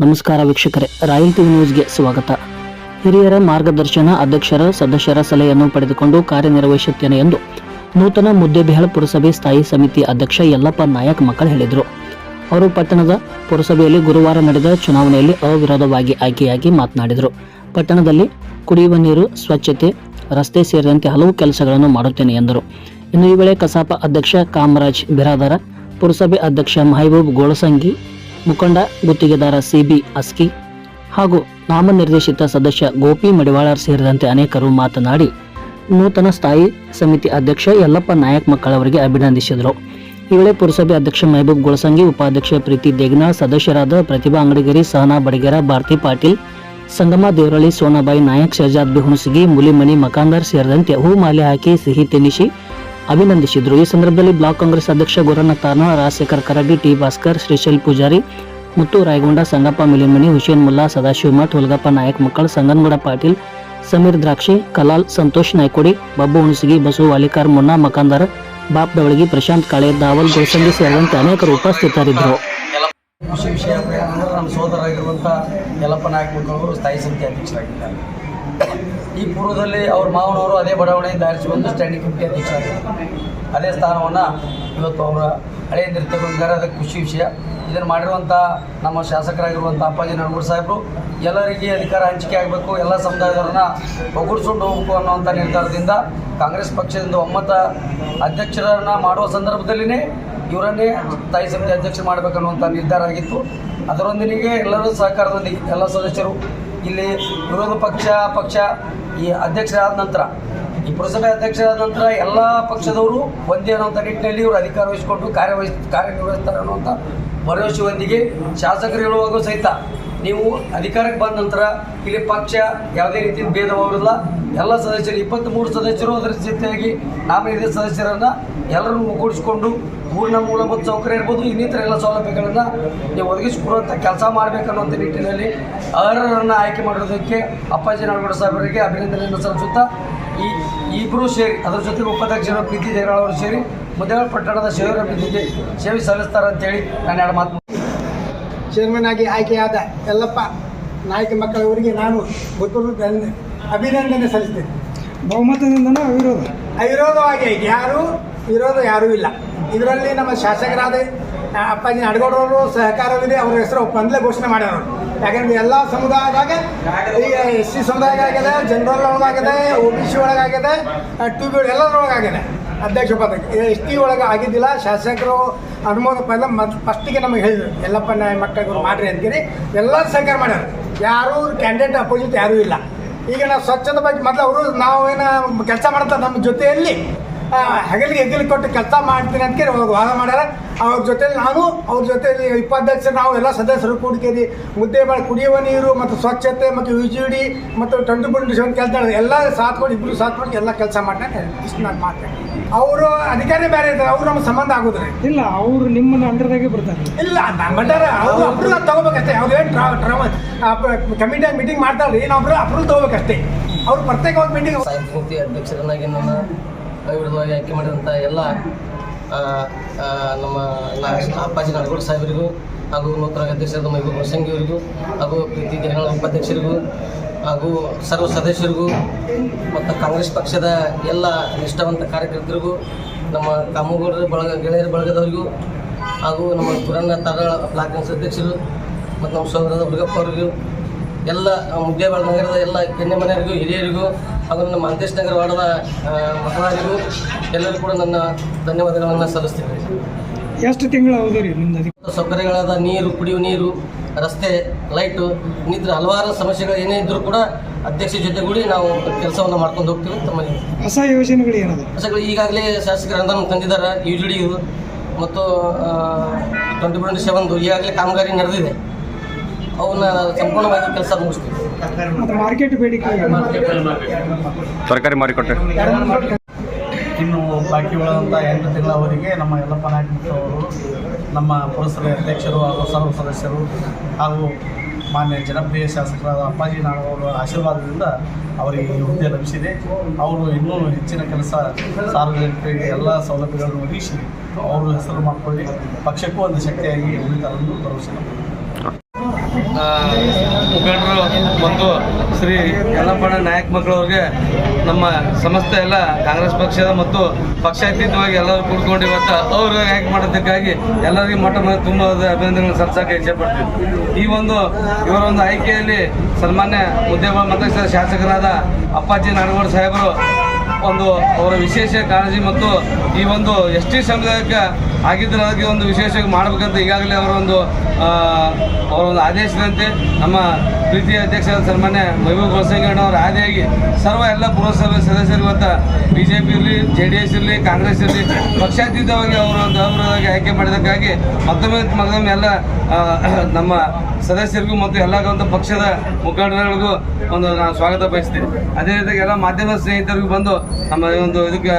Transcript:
ನಮಸ್ಕಾರ ವೀಕ್ಷಕರೇ, royal TV ನ್ಯೂಸ್ಗೆ ಸ್ವಾಗತ. ಹಿರಿಯರ ಮಾರ್ಗದರ್ಶನ, ಅಧ್ಯಕ್ಷರ, ಸದಸ್ಯರ ಸಲಹೆಯನ್ನು ಪಡೆದುಕೊಂಡು ಕಾರ್ಯನಿರ್ವಹಿಸುತ್ತೇನೆ ಎಂದು ನೂತನ ಮುದ್ದೇಬಿಹಾಳ ಪುರಸಭೆ ಸ್ಥಾಯಿ ಸಮಿತಿ ಅಧ್ಯಕ್ಷ ಯಲ್ಲಪ್ಪ ನಾಯಕ್ ಮಕ್ಕಳು ಹೇಳಿದರು. ಅವರು ಪಟ್ಟಣದ ಪುರಸಭೆಯಲ್ಲಿ ಗುರುವಾರ ನಡೆದ ಚುನಾವಣೆಯಲ್ಲಿ ಅವಿರೋಧವಾಗಿ ಆಯ್ಕೆಯಾಗಿ ಮಾತನಾಡಿದರು. ಪಟ್ಟಣದಲ್ಲಿ ಕುಡಿಯುವ ನೀರು, ಸ್ವಚ್ಛತೆ, ರಸ್ತೆ ಸೇರಿದಂತೆ ಹಲವು ಕೆಲಸಗಳನ್ನು ಮಾಡುತ್ತೇನೆ ಎಂದರು. ಇನ್ನು ಈ ವೇಳೆ ಕಸಾಪ ಅಧ್ಯಕ್ಷ ಕಾಮರಾಜ್ ಬಿರಾದಾರ, ಪುರಸಭೆ ಅಧ್ಯಕ್ಷ ಮಹಬೂಬ್ ಗೋಳಸಂಗಿ ಮುಖಂಡ, ಗುತ್ತಿಗೆದಾರ ಸಿಬಿ ಅಸ್ಕಿ ಹಾಗೂ ನಾಮನಿರ್ದೇಶಿತ ಸದಸ್ಯ ಗೋಪಿ ಮಡಿವಾಳರ್ ಸೇರಿದಂತೆ ಅನೇಕರು ಮಾತನಾಡಿ, ನೂತನ ಸ್ಥಾಯಿ ಸಮಿತಿ ಅಧ್ಯಕ್ಷ ಯಲ್ಲಪ್ಪ ನಾಯಕ್ ಮಕ್ಕಳವರಿಗೆ ಅಭಿನಂದಿಸಿದರು. ಈ ವೇಳೆ ಪುರಸಭೆ ಅಧ್ಯಕ್ಷ ಮೆಹಬೂಬ್ ಗುಳಸಂಗಿ, ಉಪಾಧ್ಯಕ್ಷ ಪ್ರೀತಿ ದೇಗ್ನಾಳ್ ಸದಸ್ಯರಾದ ಪ್ರತಿಭಾ ಅಂಗಡಿಗೇರಿ, ಸಹನಾ ಬಡಗೇರ, ಭಾರತಿ ಪಾಟೀಲ್, ಸಂಗಮ ದೇವರಳ್ಳಿ, ಸೋನಾಬಾಯಿ ನಾಯಕ್ ಶಹಜಾದ್ ಬಿ ಮುಲಿಮಣಿ ಮಕಾಂದರ್ ಸೇರಿದಂತೆ ಹೂ ಮಾಲೆ ಹಾಕಿ ಸಿಹಿ ತಿನ್ನಿಸಿ ಅಭಿನಂದಿಸಿದರು. ಈ ಸಂದರ್ಭದಲ್ಲಿ ಬ್ಲಾಕ್ ಕಾಂಗ್ರೆಸ್ ಅಧ್ಯಕ್ಷ ಗುರಣ್ಣ ತಾರ್ನ ರಾಜಶೇಖರ್ ಕರಡಿ, ಟಿ ಭಾಸ್ಕರ್, ಶ್ರೀಶೈಲ್ ಪೂಜಾರಿ, ಮುತ್ತು ರಾಯಗೊಂಡ ಸಂಗಪ್ಪ ಮಿಲಿಮಣಿ ಹುಷೇನ್ ಮುಲ್ಲಾ ಸದಾಶಿವ ಮಠ್ ಹುಲ್ಗಪ್ಪ ನಾಯಕ್ ಮಕ್ಕಳ, ಸಂಗನಗೌಡ ಪಾಟೀಲ್, ಸಮೀರ್ ದ್ರಾಕ್ಷಿ, ಕಲಾಲ್ ಸಂತೋಷ್ ನಾಯ್ಕೋಡಿ, ಬಬ್ಬು ಹುಣಸಗಿ, ಬಸು ವಾಲಿಕಾರ್, ಮುನ್ನಾ ಮಕಾಂದರ್, ಬಾಪ್ ದವಳಗಿ ಪ್ರಶಾಂತ್ ಕಾಳೆ, ದಾವಲ್ ಗೋಸಂಗಿ ಸೇರಿದಂತೆ ಅನೇಕರು ಉಪಸ್ಥಿತರಿದ್ದರು. ವಿಷಯ ಅಂದ್ರೆ ನಮ್ಮ ಸೋದರಾಗಿರುವಂಥ ಯಲ್ಲಪ್ಪ ನಾಯಕ್ ಮಕ್ಕಳು ಸ್ಥಾಯಿ ಸಮಿತಿ ಅಧ್ಯಕ್ಷರಾಗಿದ್ದಾರೆ. ಈ ಪೂರ್ವದಲ್ಲಿ ಅವ್ರ ಮಾವನವರು ಅದೇ ಬಡಾವಣೆಯಿಂದ ಆರಿಸಿ ಬಂದು ಸ್ಟ್ಯಾಂಡಿಂಗ್ ಕಮಿಟಿ ಅಧ್ಯಕ್ಷ ಅದೇ ಸ್ಥಾನವನ್ನು ಇವತ್ತು ಅವರ ಹಳೆಯ ನಿರ್ತಿದ್ದಾರೆ ಅದಕ್ಕೆ ಖುಷಿ ವಿಷಯ. ಇದನ್ನು ಮಾಡಿರುವಂಥ ನಮ್ಮ ಶಾಸಕರಾಗಿರುವಂಥ ಅಪ್ಪಾಜಿ ನಡಗೂರು ಸಾಹೇಬರು ಎಲ್ಲರಿಗೆ ಅಧಿಕಾರ ಹಂಚಿಕೆ ಆಗಬೇಕು, ಎಲ್ಲ ಸಮುದಾಯದವ್ರನ್ನ ಒಗ್ಗೂಡಿಸ್ಕೊಂಡು ಹೋಗಬೇಕು ಅನ್ನೋವಂಥ ನಿರ್ಧಾರದಿಂದ ಕಾಂಗ್ರೆಸ್ ಪಕ್ಷದಿಂದ ಒಮ್ಮತ ಅಧ್ಯಕ್ಷರನ್ನ ಮಾಡುವ ಸಂದರ್ಭದಲ್ಲಿನೇ ಇವರನ್ನೇ ಸ್ಥಾಯಿ ಸಮಿತಿ ಅಧ್ಯಕ್ಷ ಮಾಡಬೇಕನ್ನುವಂಥ ನಿರ್ಧಾರ ಆಗಿತ್ತು. ಅದರೊಂದಿಗೆ ಎಲ್ಲರೂ ಸಹಕಾರದೊಂದಿಗೆ ಎಲ್ಲ ಸದಸ್ಯರು ಇಲ್ಲಿ ವಿರೋಧ ಪಕ್ಷ ಪಕ್ಷ ಈ ಅಧ್ಯಕ್ಷರಾದ ನಂತರ, ಈ ಪುರಸಭೆ ಅಧ್ಯಕ್ಷರಾದ ನಂತರ ಎಲ್ಲ ಪಕ್ಷದವರು ಒಂದೇ ಅನ್ನೋಂಥ ನಿಟ್ಟಿನಲ್ಲಿ ಇವರು ಅಧಿಕಾರ ವಹಿಸಿಕೊಂಡು ಕಾರ್ಯವಹಿಸ್ ಕಾರ್ಯನಿರ್ವಹಿಸ್ತಾರೆ ಅನ್ನುವಂಥ ಭರವಸೆಯೊಂದಿಗೆ ಶಾಸಕರು ಹೇಳುವಾಗೂ ಸಹಿತ ನೀವು ಅಧಿಕಾರಕ್ಕೆ ಬಂದ ನಂತರ ಇಲ್ಲಿ ಪಕ್ಷ ಯಾವುದೇ ರೀತಿಯ ಭೇದ ಭಾವವಿಲ್ಲ ಎಲ್ಲ ಸದಸ್ಯರು, ಇಪ್ಪತ್ತ್ಮೂರು ಸದಸ್ಯರು ಅದರ ಜೊತೆಯಾಗಿ ನಾಮಿನೇted ಸದಸ್ಯರನ್ನು ಎಲ್ಲರನ್ನು ಒಗ್ಗೂಡಿಸಿಕೊಂಡು ಊರಿನ ಮೂಲಭೂತ ಸೌಕರ್ಯ ಇರ್ಬೋದು, ಇನ್ನಿತರ ಎಲ್ಲ ಸೌಲಭ್ಯಗಳನ್ನು ನೀವು ಒದಗಿಸಿಕೊಡುವಂಥ ಕೆಲಸ ಮಾಡಬೇಕನ್ನುವಂಥ ನಿಟ್ಟಿನಲ್ಲಿ ಅರ್ಹರನ್ನು ಆಯ್ಕೆ ಮಾಡೋದಕ್ಕೆ ಅಪ್ಪಾಜಿ ನಾಡಗೌಡ ಸಾಹೇಬರಿಗೆ ಅಭಿನಂದನೆಯನ್ನು ಸಲ್ಲಿಸುತ್ತಾ ಈ ಇಬ್ಬರು ಸೇರಿ, ಅದರ ಜೊತೆಗೆ ಉಪಾಧ್ಯಕ್ಷರು ಪ್ರೀತಿ ದೇರಾಳ್ ಅವರು ಸೇರಿ ಮುದ್ದೇಳ ಪಟ್ಟಣದ ಶಿವರ ಅಭಿವೃದ್ಧಿಗೆ ಸೇವೆ ಸಲ್ಲಿಸ್ತಾರೆ ಅಂತೇಳಿ ನಾನು ಎರಡು ಮಾತು ಚೇರ್ಮನ್ ಆಗಿ ಆಯ್ಕೆಯಾದ ಎಲ್ಲಪ್ಪ ನಾಯಕ ಮಕ್ಕಳವರಿಗೆ ನಾನು ಗೊತ್ತು ಅಭಿನಂದನೆ ಸಲ್ಲಿಸ್ತೇನೆ. ಬಹುಮತದಿಂದ ಅವಿರೋಧ? ಅವಿರೋಧವಾಗಿ ಯಾರು ವಿರೋಧ ಯಾರೂ ಇಲ್ಲ. ಇದರಲ್ಲಿ ನಮ್ಮ ಶಾಸಕರಾದ ಅಪ್ಪಾಜಿ ಅಡಗೌಡರವರು ಸಹಕಾರವಿದೆ ಅವರ ಹೆಸರು ಒಪ್ಪಂದಲೇ ಘೋಷಣೆ ಮಾಡ್ಯಾರ ಯಾಕಂದ್ರೆ ಎಲ್ಲ ಸಮುದಾಯದಾಗ ಈಗ ಎಸ್ ಸಿ ಸಮುದಾಯದಾಗಿದೆ, ಜನರಲ್ ಒಳಗಾಗಿದೆ ಒ ಬಿ ಸಿ ಒಳಗಾಗಿದೆ ಟು ಬಿ ಎಲ್ಲರೊಳಗಾಗಿದೆ ಅಧ್ಯಕ್ಷ ಪದಕ್ಕೆ. ಎಸ್ ಟಿ ಒಳಗೆ ಆಗಿದ್ದಿಲ್ಲ, ಶಾಸಕರು ಅನುಮೋದನೆ ಪದ ಮತ್ತು ಫಸ್ಟಿಗೆ ನಮಗೆ ಹೇಳಿದ್ರು, ಎಲ್ಲಪ್ಪ ನಾಯಿ ಮಕ್ಕಳಿಗೆ ಮಾಡ್ರಿ ಅಂತೀರಿ. ಎಲ್ಲರೂ ಸಹಕಾರ ಮಾಡ್ಯಾರ. ಯಾರೂ ಕ್ಯಾಂಡಿಡೇಟ್ ಅಪೋಸಿಟ್ ಯಾರೂ ಇಲ್ಲ. ಈಗ ನಾವು ಸ್ವಚ್ಛತೆ ಬಗ್ಗೆ ಮೊದಲು ಅವರು ನಾವೇನು ಕೆಲಸ ಮಾಡ್ತಾರೆ ನಮ್ಮ ಜೊತೆಯಲ್ಲಿ ಹಗಲಿಗೆ ಹೆಗಲಿಗೆ ಕೊಟ್ಟು ಕೆಲಸ ಮಾಡ್ತೀನಿ ಅಂತ ಕೇಳಿ ವಾದ ಮಾಡ್ಯಾರ. ಅವ್ರ ಜೊತೆಲಿ ನಾನು ಅವ್ರ ಜೊತೆಲಿ ಉಪಾಧ್ಯಕ್ಷರು ನಾವು ಎಲ್ಲ ಸದಸ್ಯರು ಕೂಡ್ಕೇರಿ. ಮುದ್ದೆ ಮಾಡಿ ಕುಡಿಯುವ ನೀರು ಮತ್ತು ಸ್ವಚ್ಛತೆ ಮತ್ತು ಯು ಜಿ ಡಿ ಮತ್ತು ಟ್ವೆಂಟಿ ಫೋರ್ ಸೆವೆನ್ ಕೆಲಸ ಎಲ್ಲ ಸಾಥ್ ಕೊಟ್ಟು ಇಬ್ಬರು ಸಾಥ್ ಕೊಟ್ಟು ಎಲ್ಲ ಕೆಲಸ ಮಾಡ್ತಾನೆ ಇಷ್ಟು ನಾನು ಮಾತ್ರ. ಅವರು ಅಧಿಕಾರಿ ಬೇರೆ ಇದ್ದಾರೆ ಅವ್ರು ನಮ್ಮ ಸಂಬಂಧ ಆಗೋದ್ರೆ ಇಲ್ಲ ಅವರು ನಿಮ್ಮನ್ನ ಅಂಡರ್ದಾಗೆ ಬರ್ತಾರೆ. ಇಲ್ಲ ನಮ್ಮಂಟಾರ ಅವ್ರು ಅಪ್ರೂವಲ್ ತಗೋಬೇಕಷ್ಟೇ. ಅವ್ರೇನು ಟ್ರಾ ಟ್ರಾವಲ್ ಕಮಿಟಿಯಾಗಿ ಮೀಟಿಂಗ್ ಮಾಡ್ತಾರಲ್ಲ ಏನು ಅಪ್ರೂವ್ ಅಪ್ರೂವಲ್ ತಗೋಬೇಕಷ್ಟೇ. ಅವ್ರು ಪ್ರತ್ಯೇಕವಾಗಿ ಮೀಟಿಂಗ್ ಅಧ್ಯಕ್ಷರನ್ನಾಗಿ ನನ್ನ ಅವಿರೋಧವಾಗಿ ಆಯ್ಕೆ ಮಾಡಿದಂಥ ಎಲ್ಲ ನಮ್ಮ ಅಪ್ಪಾಜಿ ನಾಡಗೌಡ ಸಾಹೇಬರಿಗೂ ಹಾಗೂ ನೂತನ ಅಧ್ಯಕ್ಷರಾದ ಮೈಬೂಬ್ ಹೊಸಂಗಿ ಅವರಿಗೂ ಹಾಗೂ ಪ್ರೀತಿ ಜನಗಳ ಉಪಾಧ್ಯಕ್ಷರಿಗೂ ಹಾಗೂ ಸರ್ವ ಸದಸ್ಯರಿಗೂ ಮತ್ತು ಕಾಂಗ್ರೆಸ್ ಪಕ್ಷದ ಎಲ್ಲ ನಿಷ್ಠಾವಂತ ಕಾರ್ಯಕರ್ತರಿಗೂ, ನಮ್ಮ ಕಾಮಗೌಡರ ಬಳಗ, ಗೆಳೆಯರ ಬಳಗದವರಿಗೂ ಹಾಗೂ ನಮ್ಮ ಗುರಣ್ಣ ತರ ಬ್ಲಾಕ್ ಅಧ್ಯಕ್ಷರು ಮತ್ತು ನಮ್ಮ ಸೋದರ ಹುಡುಗಪ್ಪ ಅವರಿಗೂ, ಎಲ್ಲ ಮುದ್ದೇಬಾಳ ನಗರದ ಎಲ್ಲ ಕೆನ್ನೆ ಮನೆಯವರಿಗೂ ಹಿರಿಯರಿಗೂ ಹಾಗೂ ನಮ್ಮ ಮಂತೇಶ್ ನಗರ ವಾರ್ಡದ ಆ, ಎಲ್ಲರೂ ಕೂಡ ನನ್ನ ಧನ್ಯವಾದಗಳನ್ನು ಸಲ್ಲಿಸ್ತೀನಿ. ಎಷ್ಟು ತಿಂಗಳು ರೀ ಸೌಕರ್ಯಗಳಾದ ನೀರು ಕುಡಿಯುವ ನೀರು ರಸ್ತೆ ಲೈಟು ಇನ್ನಿತರ ಹಲವಾರು ಸಮಸ್ಯೆಗಳು ಏನೇ ಇದ್ದರೂ ಕೂಡ ಅಧ್ಯಕ್ಷ ಜೊತೆಗೂಡಿ ನಾವು ಕೆಲಸವನ್ನು ಮಾಡ್ಕೊಂಡು ಹೋಗ್ತೀವಿ ತಮ್ಮಲ್ಲಿ ಹೊಸ ಯೋಜನೆಗಳು ಏನದು? ಹೊಸಗಳು ಈಗಾಗಲೇ ಶಾಸಕರ ಅನುದಾನ ತಂದಿದ್ದಾರೆ ಯು ಜಿ ಡಿಯು ಮತ್ತು ಟ್ವೆಂಟಿ ಟ್ವೆಂಟಿ ಸೆವೆನ್ದು ಈಗಾಗಲೇ ಕಾಮಗಾರಿ ನಡೆದಿದೆ. ಅವನ್ನ ಸಂಪೂರ್ಣವಾಗಿ ಕೆಲಸ ಮುಗಿಸ್ತೀವಿ. ಮಾರ್ಕೆಟ್ ಬೇಡಿಕೆ ತರಕಾರಿ ಮಾರುಕಟ್ಟೆ. ಇನ್ನು ಬಾಕಿ ಉಳಿದಂಥ ಎಂಟು ತಿಂಗಳವರೆಗೆ ನಮ್ಮ ಯಲ್ಲಪ್ಪ ನಾಯಕ ಅವರು, ನಮ್ಮ ಪುರಸಭೆ ಅಧ್ಯಕ್ಷರು ಹಾಗೂ ಸರ್ವ ಸದಸ್ಯರು ಹಾಗೂ ಮಾನ್ಯ ಜನಪ್ರಿಯ ಶಾಸಕರಾದ ಅಪ್ಪಾಜಿ ನಾಡವರ ಆಶೀರ್ವಾದದಿಂದ ಅವರಿಗೆ ಈ ಹುದ್ದೆ ಲಭಿಸಿದೆ. ಅವರು ಇನ್ನೂ ಹೆಚ್ಚಿನ ಕೆಲಸ ಸಾರ್ವಜನಿಕರಿಗೆ ಎಲ್ಲ ಸೌಲಭ್ಯಗಳನ್ನು ಒದಗಿಸಿ, ಅವರು ಹೆಸರು ಮಾಡಿಕೊಳ್ಳಿ, ಪಕ್ಷಕ್ಕೂ ಒಂದು ಶಕ್ತಿಯಾಗಿ ಉಳಿತಾರೆಂದು ಭರವಸೆ ಮುಖಂಡರು ಮತ್ತು ಶ್ರೀ ಯಲ್ಲಪ್ಪಣ್ಣ ನಾಯಕ್ ಮಕ್ಕಳವ್ರಿಗೆ ನಮ್ಮ ಸಂಸ್ಥೆ ಎಲ್ಲ ಕಾಂಗ್ರೆಸ್ ಪಕ್ಷದ ಮತ್ತು ಪಕ್ಷಾತೀತವಾಗಿ ಎಲ್ಲರೂ ಕೂಡ್ಕೊಂಡು ಇವತ್ತು ಅವರು ಆಯ್ಕೆ ಮಾಡೋದಕ್ಕಾಗಿ ಎಲ್ಲರಿಗೂ ಮಠ ಮೊದಲು ತುಂಬ ಅಭಿನಂದನೆಗಳನ್ನು ಇಚ್ಛೆ ಇಚ್ಛೆಪಡ್ತೀವಿ ಈ ಒಂದು ಇವರ ಒಂದು ಆಯ್ಕೆಯಲ್ಲಿ ಸನ್ಮಾನ್ಯ ಉದ್ಯಮ ಮತಕ್ಷೇತ್ರದ ಶಾಸಕರಾದ ಅಪ್ಪಾಜಿ ನಾಡಗೌಡ ಸಾಹೇಬರು ಒಂದು ಅವರ ವಿಶೇಷ ಕಾಳಜಿ ಮತ್ತು ಈ ಒಂದು ಎಸ್ ಟಿ ಸಮುದಾಯಕ್ಕೆ ಆಗಿದ್ದರೆ ಅದಕ್ಕೆ ಒಂದು ವಿಶೇಷವಾಗಿ ಮಾಡಬೇಕಂತ ಈಗಾಗಲೇ ಅವರ ಒಂದು ಅವರ ಒಂದು ಆದೇಶದಂತೆ ನಮ್ಮ ಪ್ರೀತಿಯ ಅಧ್ಯಕ್ಷರಾದ ಸನ್ಮಾನ್ಯ ವೈಭವ್ ಗೋಸಂಗಣ್ಣ ಅವರ ಆದಿಯಾಗಿ ಸರ್ವ ಎಲ್ಲ ಪುರಸಭೆ ಸದಸ್ಯರು ಇವತ್ತು ಬಿ ಜೆ ಪಿ ಇರಲಿ, ಜೆ ಡಿ ಎಸ್ ಇರಲಿ, ಕಾಂಗ್ರೆಸ್ ಇರಲಿ, ಪಕ್ಷಾತೀತವಾಗಿ ಅವರು ಅಭಿವೃದ್ಧಿಯಾಗಿ ಆಯ್ಕೆ ಮಾಡಿದ್ದಕ್ಕಾಗಿ ಮತ್ತೊಮ್ಮೆ ಮತ್ತೊಮ್ಮೆ ಎಲ್ಲ ನಮ್ಮ ಸದಸ್ಯರಿಗೂ ಮತ್ತು ಎಲ್ಲ ಪಕ್ಷದ ಮುಖಂಡರುಗಳಿಗೂ ಒಂದು ನಾನು ಸ್ವಾಗತ ಬಯಸ್ತೀನಿ. ಅದೇ ರೀತಿಯಾಗಿ ಎಲ್ಲ ಮಾಧ್ಯಮ ಸ್ನೇಹಿತರಿಗೂ ಬಂದು ನಮ್ಮ ಒಂದು ಇದಕ್ಕೆ